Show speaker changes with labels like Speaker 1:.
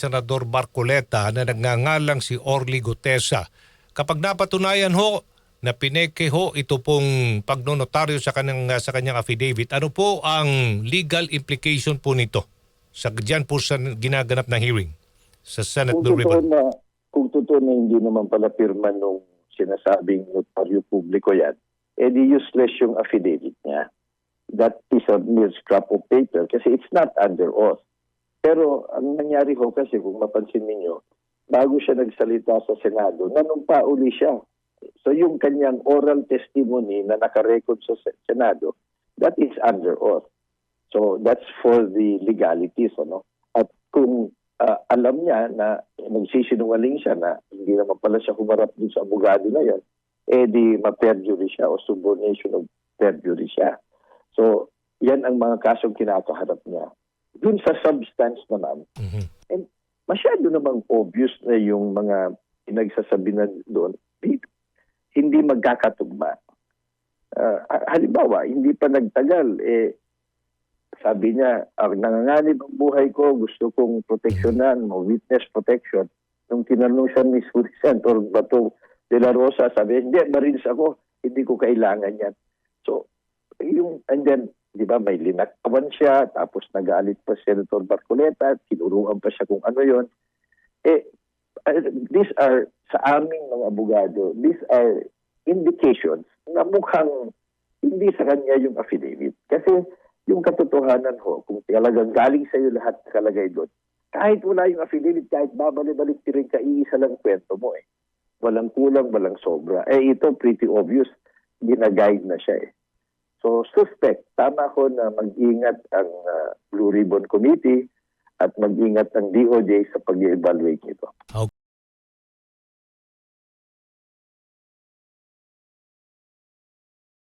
Speaker 1: Senador Barcoleta na nagngangalang si Orly Gutesa. Kapag napatunayan ho na pineke ho ito pong pagnonotaryo sa kanyang, sa kanyang affidavit, ano po ang legal implication po nito? Sa dyan po sa ginaganap na hearing sa Senate
Speaker 2: Kung
Speaker 1: Blue Ribbon.
Speaker 2: na, kung totoo na hindi naman pala pirma nung sinasabing notaryo publiko yan, edi useless yung affidavit niya. That is a mere scrap of paper kasi it's not under oath. Pero ang nangyari ho kasi kung mapansin ninyo, bago siya nagsalita sa Senado, nanumpa uli siya. So yung kanyang oral testimony na nakarecord sa Se- Senado, that is under oath. So that's for the legalities. Ano? At kung ah, alam niya na nagsisinungaling siya na hindi naman pala siya humarap dun sa abogado na yan, eh di ma-perjury siya o subornation of perjury siya. So, yan ang mga kasong kinakaharap niya. Dun sa substance naman,
Speaker 1: Mhm.
Speaker 2: and masyado namang obvious na yung mga pinagsasabi na doon, di- hindi magkakatugma. Ah, halimbawa, hindi pa nagtagal, eh, sabi niya, ang nanganganib ang buhay ko, gusto kong proteksyonan, mo witness protection. Nung tinanong siya ni Senator Bato de la Rosa, sabi, hindi, marines ako, hindi ko kailangan yan. So, yung, and then, di ba, may linakawan siya, tapos nagalit pa si Senator Barcoleta, tinuruan pa siya kung ano yon Eh, uh, these are, sa aming mga abogado, these are indications na mukhang hindi sa kanya yung affidavit. Kasi yung katotohanan ho, kung talagang galing sa iyo lahat nakalagay doon, kahit wala yung affidavit, kahit babalik-balik rin ka, iisa lang kwento mo eh. Walang kulang, walang sobra. Eh ito, pretty obvious, ginaguide na siya eh. So, suspect, tama ko na mag-ingat ang ah, Blue Ribbon Committee at mag-ingat ang DOJ sa pag-evaluate nito.